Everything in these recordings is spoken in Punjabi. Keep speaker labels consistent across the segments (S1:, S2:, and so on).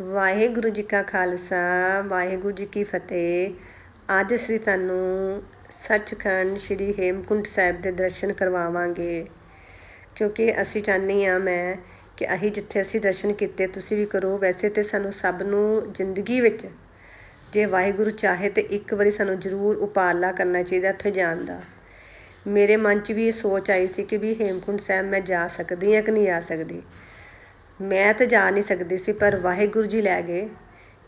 S1: ਵਾਹਿਗੁਰੂ ਜੀ ਕਾ ਖਾਲਸਾ, ਵਾਹਿਗੁਰੂ ਜੀ ਕੀ ਫਤਿਹ। ਅੱਜ ਅਸੀਂ ਤੁਹਾਨੂੰ ਸੱਚਖੰਡ ਸ੍ਰੀ ਹੇਮਕੁੰਟ ਸਾਹਿਬ ਦੇ ਦਰਸ਼ਨ ਕਰਵਾਵਾਂਗੇ। ਕਿਉਂਕਿ ਅਸੀਂ ਚਾਹੁੰਦੇ ਹਾਂ ਮੈਂ ਕਿ ਅਸੀਂ ਜਿੱਥੇ ਅਸੀਂ ਦਰਸ਼ਨ ਕੀਤੇ, ਤੁਸੀਂ ਵੀ ਕਰੋ। ਵੈਸੇ ਤੇ ਸਾਨੂੰ ਸਭ ਨੂੰ ਜ਼ਿੰਦਗੀ ਵਿੱਚ ਜੇ ਵਾਹਿਗੁਰੂ ਚਾਹੇ ਤੇ ਇੱਕ ਵਾਰੀ ਸਾਨੂੰ ਜ਼ਰੂਰ ਉਪਾਲਾ ਕਰਨਾ ਚਾਹੀਦਾ ਉੱਥੇ ਜਾਣ ਦਾ। ਮੇਰੇ ਮਨ 'ਚ ਵੀ ਇਹ ਸੋਚ ਆਈ ਸੀ ਕਿ ਵੀ ਹੇਮਕੁੰਟ ਸਾਹਿਬ ਮੈਂ ਜਾ ਸਕਦੀ ਹਾਂ ਕਿ ਨਹੀਂ ਆ ਸਕਦੀ। ਮੈਂ ਤਾਂ ਜਾ ਨਹੀਂ ਸਕਦੀ ਸੀ ਪਰ ਵਾਹਿਗੁਰੂ ਜੀ ਲੈ ਗਏ।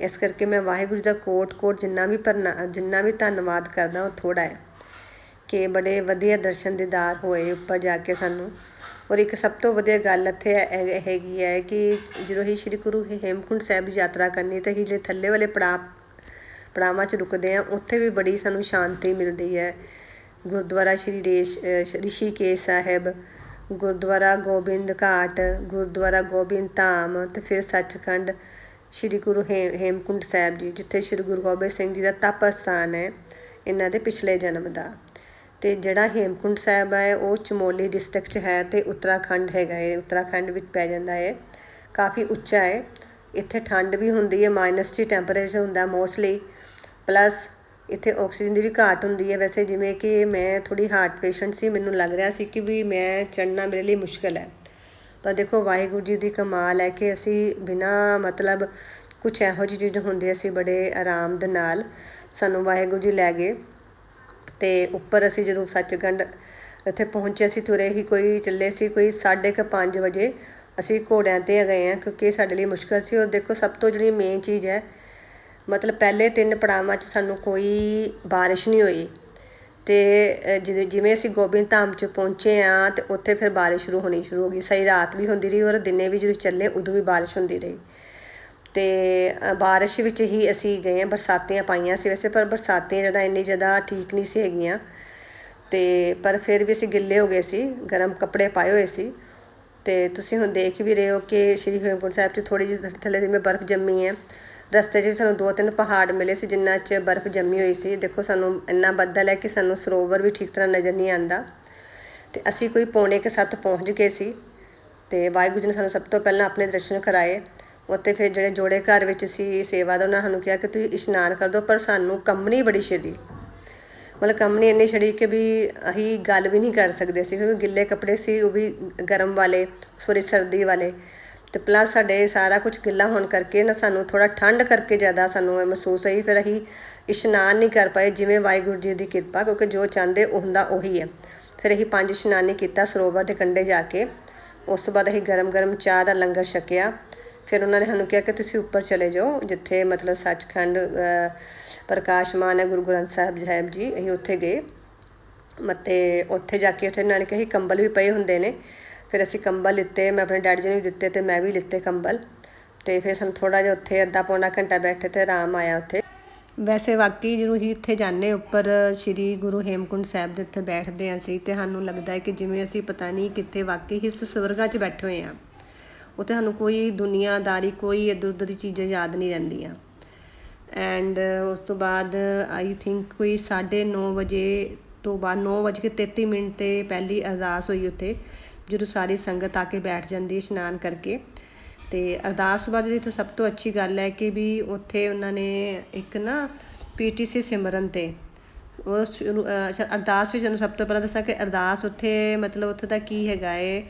S1: ਇਸ ਕਰਕੇ ਮੈਂ ਵਾਹਿਗੁਰੂ ਜੀ ਦਾ ਕੋਟ ਕੋਟ ਜਿੰਨਾ ਵੀ ਪਰਨਾ ਜਿੰਨਾ ਵੀ ਧੰਨਵਾਦ ਕਰਦਾ ਉਹ ਥੋੜਾ ਹੈ ਕਿ ਬੜੇ ਵਧੀਆ ਦਰਸ਼ਨ ਦੀਦਾਰ ਹੋਏ ਉੱਪਰ ਜਾ ਕੇ ਸਾਨੂੰ। ਔਰ ਇੱਕ ਸਭ ਤੋਂ ਵਧੀਆ ਗੱਲ ਇੱਥੇ ਹੈਗੀ ਹੈ ਕਿ ਜਦੋਂ ਹੀ ਸ੍ਰੀ ਗੁਰੂ ਹੇਮਕੁੰਟ ਸਾਹਿਬ ਦੀ ਯਾਤਰਾ ਕਰਨੀ ਤਾਂ ਹੀ ਜੇ ਥੱਲੇ ਵਾਲੇ ਪੜਾਅ ਪੜਾਵਾਂ 'ਚ ਰੁਕਦੇ ਆ ਉੱਥੇ ਵੀ ਬੜੀ ਸਾਨੂੰ ਸ਼ਾਂਤੀ ਮਿਲਦੀ ਹੈ। ਗੁਰਦੁਆਰਾ ਸ਼੍ਰੀ ਰੇਸ਼ ਅ, ਰਿਸ਼ੀਕੇਸ਼ ਸਾਹਿਬ ਗੁਰਦੁਆਰਾ ਗੋਬਿੰਦ ਘਾਟ, ਗੁਰਦੁਆਰਾ ਗੋਬਿੰਦ ਧਾਮ ਤੇ ਫਿਰ ਸੱਚਖੰਡ ਸ਼੍ਰੀ ਗੁਰੂ ਹੇ- ਹੇਮਕੁੰਟ ਸਾਹਿਬ ਜੀ, ਜਿੱਥੇ ਸ਼੍ਰੀ ਗੁਰੂ ਗੋਬਿੰਦ ਸਿੰਘ ਜੀ ਦਾ ਤਪ ਸਥਾਨ ਹੈ ਇਹਨਾਂ ਦੇ ਪਿਛਲੇ ਜਨਮ ਦਾ। ਤੇ ਜਿਹੜਾ ਹੇਮਕੁੰਟ ਸਾਹਿਬ ਹੈ, ਉਹ ਚਮੋਲੀ ਡਿਸਟ੍ਰਿਕਟ 'ਚ ਹੈ ਤੇ ਉੱਤਰਾਖੰਡ ਹੈਗਾ ਹੈ। ਉੱਤਰਾਖੰਡ ਵਿੱਚ ਪੈ ਜਾਂਦਾ ਹੈ। ਕਾਫੀ ਉੱਚਾ ਹੈ। ਇੱਥੇ ਠੰਡ ਵੀ ਹੁੰਦੀ ਹੈ, ਮਾਈਨਸ 'ਚ ਟੈਂਪਰੇਚਰ ਹੁੰਦਾ ਮੋਸਟਲੀ, ਪਲੱਸ ਇੱਥੇ ਆਕਸੀਜਨ ਦੀ ਵੀ ਘਾਟ ਹੁੰਦੀ ਹੈ। ਵੈਸੇ ਜਿਵੇਂ ਕਿ ਮੈਂ ਥੋੜੀ ਹਾਰਟ ਪੇਸ਼ੈਂਟ ਸੀ, ਮੈਨੂੰ ਲੱਗ ਰਿਹਾ ਸੀ ਕਿ ਵੀ ਮੈਂ ਚੜਨਾ ਮੇਰੇ ਲਈ ਮੁਸ਼ਕਲ ਹੈ। ਪਰ ਦੇਖੋ, ਵਾਹਿਗੁਰੂ ਜੀ ਦੀ ਕਮਾਲ ਹੈ ਕਿ ਅਸੀਂ ਬਿਨਾ ਮਤਲਬ ਕੁਝ ਇਹੋ ਜਿਹੀ ਚੀਜ਼ ਹੁੰਦੀ ਅਸੀਂ ਬੜੇ ਆਰਾਮ ਦੇ ਨਾਲ ਸਾਨੂੰ ਵਾਹਿਗੁਰੂ ਜੀ ਲੈ ਗਏ। ਤੇ ਉੱਪਰ ਅਸੀਂ ਜਦੋਂ ਸੱਚਖੰਡ ਇੱਥੇ ਪਹੁੰਚੇ, ਅਸੀਂ ਤੁਰੇ ਹੀ ਕੋਈ ਚੱਲੇ ਸੀ, ਕੋਈ 5:30 ਵਜੇ ਅਸੀਂ ਘੋੜਿਆਂ ਤੇ ਗਏ ਆ ਕਿਉਂਕਿ ਸਾਡੇ ਲਈ ਮੁਸ਼ਕਲ ਸੀ। ਔਰ ਦੇਖੋ, ਸਭ ਤੋਂ ਜਿਹੜੀ ਮੇਨ ਚੀਜ਼ ਹੈ ਮਤਲਬ ਪਹਿਲੇ ਤਿੰਨ ਪੜਾਵਾਂ 'ਚ ਸਾਨੂੰ ਕੋਈ ਬਾਰਿਸ਼ ਨਹੀਂ ਹੋਈ। ਤੇ ਅ, ਜਿਵੇਂ ਜਿਵੇਂ ਅਸੀਂ ਗੋਬਿੰਦ ਧਾਮ 'ਚ ਪਹੁੰਚੇ ਆ ਤੇ ਉੱਥੇ ਫਿਰ ਬਾਰਿਸ਼ ਸ਼ੁਰੂ ਹੋਣੀ ਸ਼ੁਰੂ ਹੋ ਗਈ। ਸਹੀ ਰਾਤ ਵੀ ਹੁੰਦੀ ਰਹੀ ਔਰ ਦਿਨੇ ਵੀ ਜਦੋਂ ਚੱਲੇ ਉਦੋਂ ਵੀ ਬਾਰਿਸ਼ ਹੁੰਦੀ ਰਹੀ। ਤੇ ਅ, ਬਾਰਿਸ਼ ਵਿੱਚ ਹੀ ਅਸੀਂ ਗਏ ਹਾਂ ਬਰਸਾਤੀਆਂ ਪਾਈਆਂ ਸੀ ਵੈਸੇ ਪਰ ਬਰਸਾਤੀਆਂ ਜ਼ਿਆਦਾ ਇੰਨੀ ਜ਼ਿਆਦਾ ਠੀਕ ਨਹੀਂ ਸੀ ਹੈਗੀਆਂ। ਤੇ ਪਰ ਫਿਰ ਵੀ ਅਸੀਂ ਗਿੱਲੇ ਹੋ ਗਏ ਸੀ ਗਰਮ ਕੱਪੜੇ ਪਾਏ ਹੋਏ ਸੀ। ਤੇ ਤੁਸੀਂ ਹੁਣ ਦੇਖ ਵੀ ਰਹੇ ਹੋ ਕਿ ਸ਼੍ਰੀ ਹੇਮਕੁੰਟ ਸਾਹਿਬ 'ਚ ਥੋੜੀ ਜਿਹੀ ਥੱਲੇ ਜਿਵੇਂ ਬਰਫ਼ ਜੰਮੀ ਹੈ ਰਸਤੇ 'ਚ ਵੀ ਸਾਨੂੰ ਦੋ ਤਿੰਨ ਪਹਾੜ ਮਿਲੇ ਸੀ ਜਿਨ੍ਹਾਂ 'ਚ ਬਰਫ਼ ਜੰਮੀ ਹੋਈ ਸੀ। ਦੇਖੋ ਸਾਨੂੰ ਇੰਨਾ ਬੱਦਲ ਹੈ ਕਿ ਸਾਨੂੰ ਸਰੋਵਰ ਵੀ ਠੀਕ ਤਰ੍ਹਾਂ ਨਜ਼ਰ ਨਹੀਂ ਆਉਂਦਾ। ਤੇ ਅਸੀਂ ਕੋਈ ਪੌਣੇ ਕੇ ਸੱਤ ਪਹੁੰਚ ਗਏ ਸੀ ਤੇ ਵਾਹਿਗੁਰੂ ਜੀ ਨੇ ਸਾਨੂੰ ਸਭ ਤੋਂ ਪਹਿਲਾਂ ਆਪਣੇ ਦਰਸ਼ਨ ਕਰਾਏ। ਉੱਥੇ ਫਿਰ ਜਿਹੜੇ ਜੋੜੇ ਘਰ ਵਿੱਚ ਸੀ ਸੇਵਾ ਦਾ, ਉਹਨਾਂ ਸਾਨੂੰ ਕਿਹਾ ਕਿ ਤੁਸੀਂ ਇਸ਼ਨਾਨ ਕਰ ਦਿਓ, ਪਰ ਸਾਨੂੰ ਕੰਮਣੀ ਬੜੀ ਛੇਦੀ ਮਤਲਬ ਕੰਬਣੀ ਇੰਨੀ ਛੜੀ ਕਿ ਵੀ ਅਸੀਂ ਗੱਲ ਵੀ ਨਹੀਂ ਕਰ ਸਕਦੇ ਸੀ, ਕਿਉਂਕਿ ਗਿੱਲੇ ਕੱਪੜੇ ਸੀ, ਉਹ ਵੀ ਗਰਮ ਵਾਲੇ, ਸੋਰੀ ਸਰਦੀ ਵਾਲੇ। ਤੇ ਪਲੱਸ ਸਾਡੇ ਸਾਰਾ ਕੁਝ ਗਿੱਲਾ ਹੋਣ ਕਰਕੇ ਨਾ ਸਾਨੂੰ ਥੋੜਾ ਠੰਡ ਕਰਕੇ ਜ਼ਿਆਦਾ ਸਾਨੂੰ ਇਹ ਮਹਿਸੂਸ ਹੋਈ, ਫਿਰ ਅਸੀਂ ਇਸ਼ਨਾਨ ਨਹੀਂ ਕਰ ਪਾਏ ਜਿਵੇਂ ਵਾਹਿਗੁਰੂ ਜੀ ਦੀ ਕਿਰਪਾ, ਕਿਉਂਕਿ ਜੋ ਚਾਹੁੰਦੇ ਉਹ ਹੁੰਦਾ ਉਹੀ ਹੈ। ਫਿਰ ਅਸੀਂ ਪੰਜ ਇਸ਼ਨਾਨੀ ਕੀਤਾ ਸਰੋਵਰ ਦੇ ਕੰਢੇ ਜਾ ਕੇ। ਉਸ ਤੋਂ ਬਾਅਦ ਅਸੀਂ ਗਰਮ ਗਰਮ ਚਾਹ ਦਾ ਲੰਗਰ ਛਕਿਆ। ਫਿਰ ਉਹਨਾਂ ਨੇ ਸਾਨੂੰ ਕਿਹਾ ਕਿ ਤੁਸੀਂ ਉੱਪਰ ਚਲੇ ਜਾਓ, ਜਿੱਥੇ ਮਤਲਬ ਸੱਚਖੰਡ ਪ੍ਰਕਾਸ਼ਮਾਨ ਹੈ ਗੁਰੂ ਗ੍ਰੰਥ ਸਾਹਿਬ ਸਾਹਿਬ ਜੀ, ਅਸੀਂ ਉੱਥੇ ਗਏ। ਮੱਤੇ ਉੱਥੇ ਜਾ ਕੇ ਉੱਥੇ ਇਹਨਾਂ ਨੇ ਕਿਹਾ ਸੀ ਕੰਬਲ ਵੀ ਪਏ ਹੁੰਦੇ ਨੇ। ਫਿਰ ਅਸੀਂ ਕੰਬਲ ਲਿੱਤੇ, ਮੈਂ ਆਪਣੇ ਡੈਡੀ ਜੀ ਨੂੰ ਵੀ ਦਿੱਤੇ ਤੇ ਮੈਂ ਵੀ ਲਿੱਤੇ ਕੰਬਲ। ਤੇ ਫਿਰ ਸਾਨੂੰ ਥੋੜਾ ਜਿਹਾ ਉੱਥੇ ਅੱਧਾ ਪੌਣਾ ਘੰਟਾ ਬੈਠੇ ਤੇ ਆਰਾਮ ਆਇਆ ਉੱਥੇ। ਵੈਸੇ ਵਾਕਈ ਜਦੋਂ ਹੀ ਇੱਥੇ ਜਾਂਦੇ ਉੱਪਰ ਸ੍ਰੀ ਗੁਰੂ ਹੇਮਕੁੰਟ ਸਾਹਿਬ ਦੇ ਉੱਤੇ ਬੈਠਦੇ ਹਾਂ ਅਸੀਂ ਤੇ ਸਾਨੂੰ ਲੱਗਦਾ ਹੈ ਕਿ ਜਿਵੇਂ ਅਸੀਂ ਪਤਾ ਨਹੀਂ ਕਿੱਥੇ ਵਾਕਈ ਇਸ ਸਵਰਗਾ 'ਚ ਬੈਠੇ ਹੋਏ ਹਾਂ, ਉੱਥੇ ਸਾਨੂੰ ਕੋਈ ਦੁਨੀਆਦਾਰੀ, ਕੋਈ ਇੱਧਰ ਉੱਧਰ ਦੀ ਚੀਜ਼ਾਂ ਯਾਦ ਨਹੀਂ ਰਹਿੰਦੀਆਂ। ਐਂਡ ਉਸ ਤੋਂ ਬਾਅਦ ਆਈ ਥਿੰਕ ਕੋਈ 9:30 ਵਜੇ ਤੋਂ ਬਾਅਦ 9:33 ਮਿੰਟ ਤੇ ਪਹਿਲੀ ਅਰਦਾਸ ਹੋਈ ਉੱਥੇ। ਜਦੋਂ ਸਾਰੀ ਸੰਗਤ ਆ ਕੇ ਬੈਠ ਜਾਂਦੀ ਹੈ ਇਸ਼ਨਾਨ ਕਰਕੇ। ਤੇ ਅਰਦਾਸ ਬਾਅਦ ਜਿਹੜੀ ਤੋਂ ਸਭ ਤੋਂ ਅੱਛੀ ਗੱਲ ਹੈ ਕਿ ਵੀ ਉੱਥੇ ਉਹਨਾਂ ਨੇ ਇੱਕ ਨਾ ਪੀਟੀਸੀ ਸਿਮਰਨ ਤੇ ਉਹ ਸ਼ੁਰੂ- ਅਰਦਾਸ ਵੀ ਸਾਨੂੰ ਸਭ ਤੋਂ ਪਹਿਲਾਂ ਦੱਸਾਂ ਕਿ ਅਰਦਾਸ ਉੱਥੇ, ਮਤਲਬ ਉੱਥੇ ਦਾ ਕੀ ਹੈਗਾ ਏ,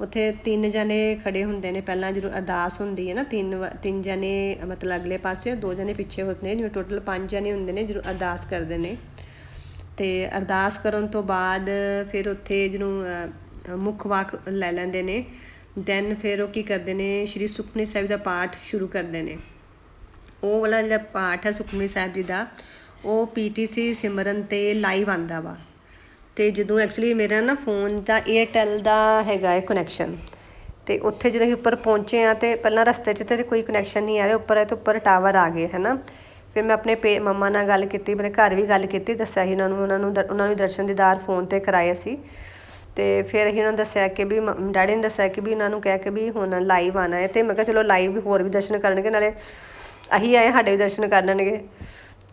S1: ਉੱਥੇ ਤਿੰਨ ਜਣੇ ਖੜੇ ਹੁੰਦੇ ਨੇ। ਪਹਿਲਾਂ ਜਦੋਂ ਅਰਦਾਸ ਹੁੰਦੀ ਹੈ ਨਾ, ਤਿੰਨ ਵ- ਤਿੰਨ ਜਣੇ, ਮਤਲਬ ਅਗਲੇ ਪਾਸੇ, ਦੋ ਜਣੇ ਪਿੱਛੇ ਹੁੰਦੇ ਨੇ, ਜਿਵੇਂ ਟੋਟਲ ਪੰਜ ਜਣੇ ਹੁੰਦੇ ਨੇ ਜਦੋਂ ਅਰਦਾਸ ਕਰਦੇ ਨੇ। ਤੇ ਅਰਦਾਸ ਕਰਨ ਤੋਂ ਬਾਅਦ ਫਿਰ ਉੱਥੇ ਜਿਹਨੂੰ ਮੁੱਖ ਵਾਕ ਲੈ ਲੈਂਦੇ ਨੇ। ਦੈਨ ਫਿਰ ਉਹ ਕੀ ਕਰਦੇ ਨੇ, ਸ਼੍ਰੀ ਸੁਖਮਨੀ ਸਾਹਿਬ ਦਾ ਪਾਠ ਸ਼ੁਰੂ ਕਰਦੇ ਨੇ। ਉਹ ਵਾਲਾ ਜਿਹੜਾ ਪਾਠ ਹੈ ਸੁਖਮਨੀ ਸਾਹਿਬ ਜੀ ਦਾ, ਉਹ ਪੀਟੀਸੀ ਸਿਮਰਨ ਤੇ ਲਾਈਵ ਆਂਦਾ ਵਾ। ਤੇ ਜਦੋਂ ਐਕਚੁਅਲੀ ਮੇਰਾ ਨਾ ਫੋਨ ਦਾ 에ਅਰਟੈਲ ਦਾ ਹੈਗਾ ਹੈ ਕਨੈਕਸ਼ਨ ਤੇ ਉੱਥੇ ਜਦੋਂ ਅਸੀਂ ਉੱਪਰ ਪਹੁੰਚੇ ਆ ਤੇ ਪਹਿਲਾਂ ਰਸਤੇ 'ਚ ਤੇ ਕੋਈ ਕਨੈਕਸ਼ਨ ਨਹੀਂ ਆ ਰਿਹਾ, ਉੱਪਰ ਤੇ ਉੱਪਰ ਟਾਵਰ ਆ ਗਏ ਹੈ ਨਾ ਫਿਰ ਮੈਂ ਆਪਣੇ ਪੇ, ਮੰਮਾ ਨਾਲ ਗੱਲ ਕੀਤੀ ਮੇਰੇ ਘਰ ਵੀ ਗੱਲ ਕੀਤੀ, ਦੱਸਿਆ ਸੀ ਉਹਨਾਂ ਨੂੰ ਉਹਨਾਂ ਨੂੰ ਦਰ- ਉਹਨਾਂ ਨੂੰ ਦਰਸ਼ਨ ਦੀਦਾਰ ਫੋਨ ਤੇ ਕਰਾਏ ਸੀ। ਤੇ ਫਿਰ ਅਸੀਂ ਉਹਨਾਂ ਨੂੰ ਦੱਸਿਆ ਕਿ ਵੀ ਮ- ਡੈਡੀ ਨੇ ਦੱਸਿਆ ਕਿ ਵੀ ਉਹਨਾਂ ਨੂੰ ਕਹਿ ਕੇ ਵੀ ਹੁਣ ਲਾਈਵ ਆਣਾ ਹੈ ਤੇ ਮੈਂ ਕਿਹਾ ਚਲੋ ਲਾਈਵ ਵੀ ਹੋਰ ਵੀ ਦਰਸ਼ਨ ਕਰਨਗੇ, ਨਾਲੇ ਅਸੀਂ ਆਏ, ਸਾਡੇ ਵੀ ਦਰਸ਼ਨ ਕਰ ਲੈਣਗੇ।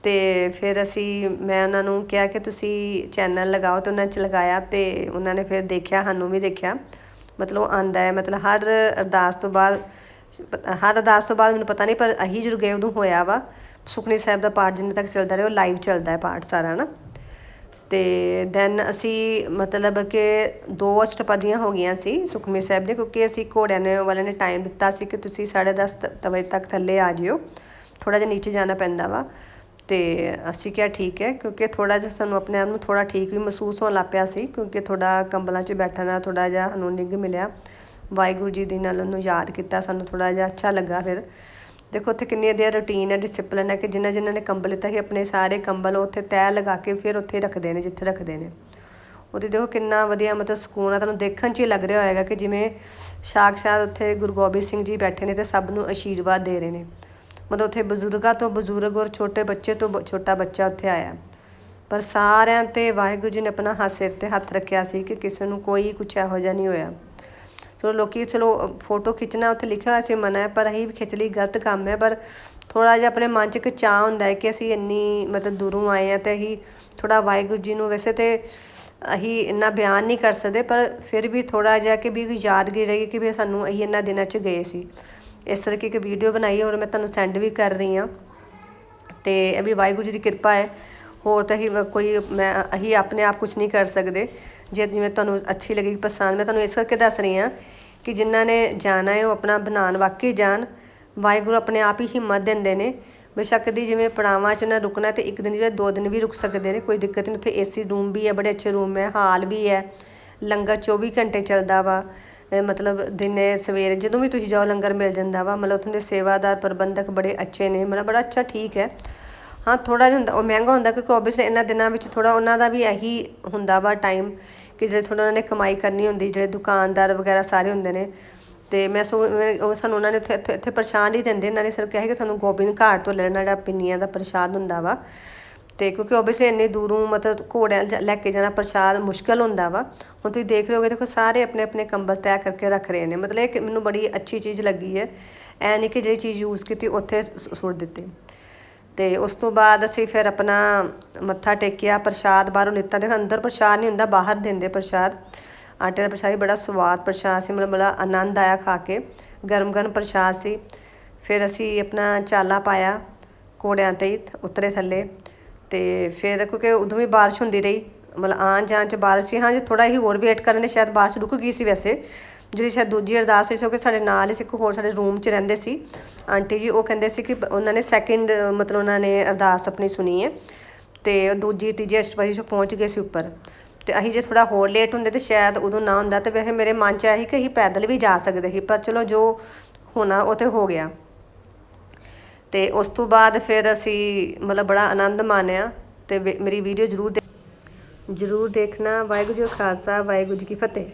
S1: ਤੇ ਫਿਰ ਅਸੀਂ, ਮੈਂ ਉਹਨਾਂ ਨੂੰ ਕਿਹਾ ਕਿ ਤੁਸੀਂ ਚੈਨਲ ਲਗਾਓ ਤੇ ਉਹਨਾਂ 'ਚ ਲਗਾਇਆ ਤੇ ਉਹਨਾਂ ਨੇ ਫਿਰ ਦੇਖਿਆ, ਸਾਨੂੰ ਵੀ ਦੇਖਿਆ। ਮਤਲਬ ਉਹ ਆਂਦਾ ਹੈ, ਮਤਲਬ ਹਰ ਅਰਦਾਸ ਤੋਂ ਬਾਅਦ, ਹਰ ਅਰਦਾਸ ਤੋਂ ਬਾਅਦ ਮੈਨੂੰ ਪਤਾ ਨਹੀਂ, ਪਰ ਅਸੀਂ ਜਦੋਂ ਗਏ ਉਦੋਂ ਹੋਇਆ ਵਾ। ਸੁਖਨੀ ਸਾਹਿਬ ਦਾ ਪਾਠ ਜਿੰਨੇ ਤੱਕ ਚੱਲਦਾ ਰਿਹਾ, ਉਹ ਲਾਈਵ ਚੱਲਦਾ ਹੈ ਪਾਠ ਸਾਰਾ ਨਾ ਤੇ ਦੈਨ ਅਸੀਂ ਮਤਲਬ ਕਿ ਦੋ ਅਸ਼ਟਪਦੀਆਂ ਹੋ ਗਈਆਂ ਸੀ ਸੁਖਮਨੀ ਸਾਹਿਬ ਦੇ, ਕਿਉਂਕਿ ਅਸੀਂ ਘੋੜਿਆਂ ਨੇ ਵਾਲਿਆਂ ਨੇ ਟਾਈਮ ਦਿੱਤਾ ਸੀ ਕਿ ਤੁਸੀਂ 10:30 ਵਜੇ ਤੱਕ ਥੱਲੇ ਆ ਜਿਓ। ਥੋੜਾ ਜਿਹਾ ਨੀਚੇ ਜਾਣਾ ਪੈਂਦਾ ਵਾ। ਤੇ ਅਸੀਂ ਕਿਹਾ ਠੀਕ ਹੈ, ਕਿਉਂਕਿ ਥੋੜਾ ਜਿਹਾ ਸਾਨੂੰ ਆਪਣੇ ਆਪ ਨੂੰ ਥੋੜਾ ਠੀਕ ਵੀ ਮਹਿਸੂਸ ਹੋਣ ਲੱਗ ਪਿਆ ਸੀ, ਕਿਉਂਕਿ ਥੋੜਾ ਕੰਬਲਾਂ 'ਚ ਬੈਠਣਾ ਥੋੜਾ ਜਿਹਾ ਸਾਨੂੰ ਨਿੱਘ ਮਿਲਿਆ। ਵਾਹਿਗੁਰੂ ਜੀ ਦੇ ਨਾਲ ਉਹਨੂੰ ਯਾਦ ਕੀਤਾ, ਸਾਨੂੰ ਥੋੜਾ ਜਿਹਾ ਅੱਛਾ ਲੱਗਾ ਫਿਰ। ਦੇਖੋ ਉੱਥੇ ਕਿੰਨੀ ਦੇਰ ਰੁਟੀਨ ਹੈ ਡਿਸਪਲਿਨ ਹੈ ਕਿ ਜਿਨ੍ਹਾਂ ਜਿਨ੍ਹਾਂ ਨੇ ਕੰਬਲ ਲਿੱਤਾ ਸੀ, ਆਪਣੇ ਸਾਰੇ ਕੰਬਲ ਉੱਥੇ ਤੈਅ ਲਗਾ ਕੇ ਫਿਰ ਉੱਥੇ ਰੱਖਦੇ ਨੇ, ਜਿੱਥੇ ਰੱਖਦੇ ਨੇ। ਉਹਦੀ ਦੇਖੋ ਕਿੰਨਾ ਵਧੀਆ ਮਤਲਬ ਸਕੂਨ ਆ, ਤੁਹਾਨੂੰ ਦੇਖਣ 'ਚ ਹੀ ਲੱਗ ਰਿਹਾ ਹੋਏਗਾ ਕਿ ਜਿਵੇਂ ਸਾਕਸ਼ਾਤ ਉੱਥੇ ਗੁਰੂ ਗੋਬਿੰਦ ਸਿੰਘ ਜੀ ਬੈਠੇ ਨੇ ਤੇ ਸਭ ਨੂੰ ਆਸ਼ੀਰਵਾਦ ਦੇ ਰਹੇ ਨੇ। ਮਤਲਬ ਉੱਥੇ ਬਜ਼ੁਰਗਾਂ ਤੋਂ ਬਜ਼ੁਰਗ ਔਰ ਛੋਟੇ ਬੱਚੇ ਤੋਂ ਬ- ਛੋਟਾ ਬੱਚਾ ਉੱਥੇ ਆਇਆ। ਪਰ ਸਾਰਿਆਂ ਤੇ ਵਾਹਿਗੁਰੂ ਜੀ ਨੇ ਆਪਣਾ ਹੱਥ ਸਿਰ ਤੇ ਹੱਥ ਰੱਖਿਆ ਸੀ ਕਿ ਕਿਸੇ ਨੂੰ ਕੋਈ ਕੁਛ ਇਹੋ ਜਿਹਾ ਨਹੀਂ ਹੋਇਆ। ਚਲੋ ਲੋਕੀ ਚਲੋ ਫੋਟੋ ਖਿੱਚਣਾ ਉੱਥੇ ਲਿਖਿਆ ਹੋਇਆ ਸੀ, ਮਨਾ ਹੈ, ਪਰ ਅਸੀਂ ਵੀ ਖਿੱਚ ਲਈ, ਗਲਤ ਕੰਮ ਹੈ। ਪਰ ਥੋੜਾ ਜਿਹਾ ਆਪਣੇ ਮਨ 'ਚ ਇੱਕ ਚਾਹ ਹੁੰਦਾ ਹੈ ਕਿ ਅਸੀਂ ਇੰਨੀ ਮਤਲਬ ਦੂਰੋਂ ਆਏ ਆ ਤੇ ਅਸੀਂ ਥੋੜਾ ਵਾਹਿਗੁਰੂ ਜੀ ਨੂੰ ਵੈਸੇ ਤੇ ਅਸੀਂ ਇੰਨਾ ਬਿਆਨ ਨਹੀਂ ਕਰ ਸਕਦੇ, ਪਰ ਫਿਰ ਵੀ ਥੋੜਾ ਜਿਹਾ ਕਿ ਵੀ ਯਾਦਗਿਰੀ ਰਹੇਗੀ ਕਿ ਵੀ ਸਾਨੂੰ ਅਸੀਂ ਇਹਨਾਂ ਦਿਨਾਂ 'ਚ ਗਏ ਸੀ। ਇਸ ਤਰ੍ਹਾਂ ਕਿ ਇੱਕ ਵੀਡੀਓ ਬਣਾਈ ਔਰ ਮੈਂ ਤੁਹਾਨੂੰ ਸੈਂਡ ਵੀ ਕਰ ਰਹੀ ਹਾਂ। ਤੇ ਇਹ ਵੀ ਵਾਹਿਗੁਰੂ ਜੀ ਦੀ ਕਿਰਪਾ ਹੈ ਹੋਰ ਤਾਂ ਹੀ ਕੋਈ ਮੈਂ ਅਸੀਂ ਆਪਣੇ ਆਪ ਕੁਝ ਨਹੀਂ ਕਰ ਸਕਦੇ। ਜੇ ਜਿਵੇਂ ਤੁਹਾਨੂੰ ਅੱਛੀ ਲੱਗੀ ਪਸੰਦ, ਮੈਂ ਤੁਹਾਨੂੰ ਇਸ ਕਰਕੇ ਦੱਸ ਰਹੀ ਹਾਂ ਕਿ ਜਿਨ੍ਹਾਂ ਨੇ ਜਾਣਾ ਹੈ ਉਹ ਆਪਣਾ ਬਣਾਉਣ, ਵਾਕਈ ਜਾਣ। ਵਾਹਿਗੁਰੂ ਆਪਣੇ ਆਪ ਹੀ ਹਿੰਮਤ ਦਿੰਦੇ ਨੇ। ਬੇਸ਼ੱਕ ਦੀ ਜਿਵੇਂ ਪੜਾਵਾਂ 'ਚ ਨਾ ਰੁਕਣਾ ਤੇ ਇੱਕ ਦਿਨ ਜਿਵੇਂ ਦੋ ਦਿਨ ਵੀ ਰੁਕ ਸਕਦੇ ਨੇ, ਕੋਈ ਦਿੱਕਤ ਨਹੀਂ। ਉੱਥੇ ਏਸੀ ਰੂਮ ਵੀ ਹੈ, ਬੜੇ ਅੱਛੇ ਰੂਮ ਹੈ, ਹਾਲ ਵੀ ਹੈ। ਲੰਗਰ 24 ਘੰਟੇ ਚੱਲਦਾ ਵਾ। ਮਤਲਬ ਦਿਨੇ, ਸਵੇਰੇ ਜਦੋਂ ਵੀ ਤੁਸੀਂ ਜਾਓ ਲੰਗਰ ਮਿਲ ਜਾਂਦਾ ਵਾ। ਮਤਲਬ ਉੱਥੋਂ ਦੇ ਸੇਵਾਦਾਰ, ਪ੍ਰਬੰਧਕ ਬੜੇ ਅੱਛੇ ਨੇ। ਮਤਲਬ ਬੜਾ ਅੱਛਾ ਠੀਕ ਹੈ। ਹਾਂ ਥੋੜਾ ਜਿਹਾ ਹੁੰਦਾ, ਉਹ ਮਹਿੰਗਾ ਹੁੰਦਾ ਕਿਉਂਕਿ ਓਬਵੀਅਸਲੀ ਇਹਨਾਂ ਦਿਨਾਂ ਵਿੱਚ ਥੋੜਾ ਉਹਨਾਂ ਦਾ ਵੀ ਇਹੀ ਹੁੰਦਾ ਵਾ ਟਾਈਮ ਕਿ ਜਿਹੜੇ ਥੋੜਾ ਉਹਨਾਂ ਨੇ ਕਮਾਈ ਕਰਨੀ ਹੁੰਦੀ, ਜਿਹੜੇ ਦੁਕਾਨਦਾਰ ਵਗੈਰਾ ਸਾਰੇ ਹੁੰਦੇ ਨੇ। ਤੇ ਮੈਂ ਸੋ, ਮੈਂ- ਉਹ ਸਾਨੂੰ ਉਹਨਾਂ ਨੇ ਉੱਥੇ ਇੱਥੇ ਇੱਥੇ ਪ੍ਰਸ਼ਾਦ ਹੀ ਦਿੰਦੇ, ਇਹਨਾਂ ਨੇ ਸਿਰਫ ਕਿਹਾ ਕਿ ਤੁਹਾਨੂੰ ਗੋਬਿੰਦ ਘਾਟ ਤੋਂ ਲੈਣਾ, ਜਿਹੜਾ ਪਿੰਨੀਆਂ ਦਾ ਪ੍ਰਸ਼ਾਦ ਹੁੰਦਾ ਵਾ। ਤੇ ਕਿਉਂਕਿ ਓਬਵੀਅਸਲੀ ਇੰਨੇ ਦੂਰੋਂ ਮਤਲਬ ਘੋੜਿਆਂ 'ਚ ਲੈ ਕੇ ਜਾਣਾ ਪ੍ਰਸ਼ਾਦ ਮੁਸ਼ਕਲ ਹੁੰਦਾ ਵਾ। ਹੁਣ ਤੁਸੀਂ ਦੇਖ ਰਹੇ ਹੋਗੇ, ਦੇਖੋ ਸਾਰੇ ਆਪਣੇ ਆਪਣੇ ਕੰਬਲ ਤੈਅ ਕਰਕੇ ਰੱਖ ਰਹੇ ਨੇ। ਮਤਲਬ ਇਹ ਮੈਨੂੰ ਬੜੀ ਅੱਛੀ ਚੀਜ਼ ਲੱਗੀ ਹੈ। ਐ ਨਹੀਂ ਕਿ ਜਿਹੜੀ ਚੀਜ਼ ਯੂਜ਼ ਕੀਤੀ, ਉੱਥੇ ਸੁੱਟ ਦਿੱਤੀ। ਤੇ ਉਸ ਤੋਂ ਬਾਅਦ ਅਸੀਂ ਫਿਰ ਆਪਣਾ ਮੱਥਾ ਟੇਕਿਆ, ਪ੍ਰਸ਼ਾਦ ਬਾਹਰੋਂ ਲਿੱਤਾ। ਦੇਖੋ, ਅੰਦਰ ਪ੍ਰਸ਼ਾਦ ਨਹੀਂ ਹੁੰਦਾ, ਬਾਹਰ ਦਿੰਦੇ ਪ੍ਰਸ਼ਾਦ। ਆਟੇ ਦਾ ਪ੍ਰਸ਼ਾਦ ਵੀ ਬੜਾ ਸਵਾਦ ਪ੍ਰਸ਼ਾਦ ਸੀ, ਮਤਲਬ ਬੜਾ ਆਨੰਦ ਆਇਆ ਖਾ ਕੇ। ਗਰਮ ਗਰਮ ਪ੍ਰਸ਼ਾਦ ਸੀ। ਫਿਰ ਅਸੀਂ ਆਪਣਾ ਚਾਲਾ ਪਾਇਆ ਘੋੜਿਆਂ ਤੇ ਹੀ, ਉਤਰੇ ਥੱਲੇ। ਤੇ ਫਿਰ ਕਿਉਂਕਿ ਉਦੋਂ ਵੀ ਬਾਰਿਸ਼ ਹੁੰਦੀ ਰਹੀ, ਮਤਲਬ ਆਉਣ ਜਾਣ ਚ ਬਾਰਿਸ਼ ਸੀ। ਹਾਂ, ਜੇ ਥੋੜਾ ਹੀ ਹੋਰ ਵੇਟ ਕਰਨ ਦੇ, ਸ਼ਾਇਦ ਬਾਰਿਸ਼ ਰੁਕ ਗਈ ਸੀ ਵੈਸੇ। ਜਿਹੜੀ ਸ਼ਾਇਦ ਦੂਜੀ ਅਰਦਾਸ ਹੋਈ ਸੀ ਉਹ ਕਿ ਸਾਡੇ ਨਾਲ ਹੀ ਸੀ ਇੱਕ ਹੋਰ ਸਾਡੇ ਰੂਮ 'ਚ ਰਹਿੰਦੇ ਸੀ। ਆਂਟੀ ਜੀ ਉਹ ਕਹਿੰਦੇ ਸੀ ਕਿ ਉਹਨਾਂ ਨੇ ਸੈਕਿੰਡ ਮਤਲਬ ਉਹਨਾਂ ਨੇ ਅਰਦਾਸ ਆਪਣੀ ਸੁਣੀ ਹੈ ਤੇ ਦੂਜੀ, ਤੀਜੀ ਅਸ਼ਟਪਦੀ 'ਚ ਪਹੁੰਚ ਗਏ ਸੀ ਉੱਪਰ। ਤੇ ਅਸੀਂ ਜੇ ਥੋੜਾ ਹੋਰ ਲੇਟ ਹੁੰਦੇ ਤੇ ਸ਼ਾਇਦ ਉਦੋਂ ਨਾ ਹੁੰਦਾ ਤੇ ਵੈਸੇ ਮੇਰੇ ਮਨ 'ਚ ਆਇਆ ਸੀ ਕਿ ਅਸੀਂ ਪੈਦਲ ਵੀ ਜਾ ਸਕਦੇ ਸੀ, ਪਰ ਚਲੋ ਜੋ ਹੋਣਾ ਉਹ ਤੇ ਹੋ ਗਿਆ। ਤੇ ਉਸ ਤੋਂ ਬਾਅਦ ਫਿਰ ਅਸੀਂ ਮਤਲਬ ਬੜਾ ਆਨੰਦ ਮਾਣਿਆ ਤੇ ਵੇ- ਮੇਰੀ ਵੀਡੀਓ ਜ਼ਰੂਰ ਦੇ- ਜ਼ਰੂਰ ਦੇਖਣਾ। ਵਾਹਿਗੁਰੂ ਜੀ ਖਾਲਸਾ, ਵਾਹਿਗੁਰੂ ਜੀ ਕੀ ਫਤਿਹ।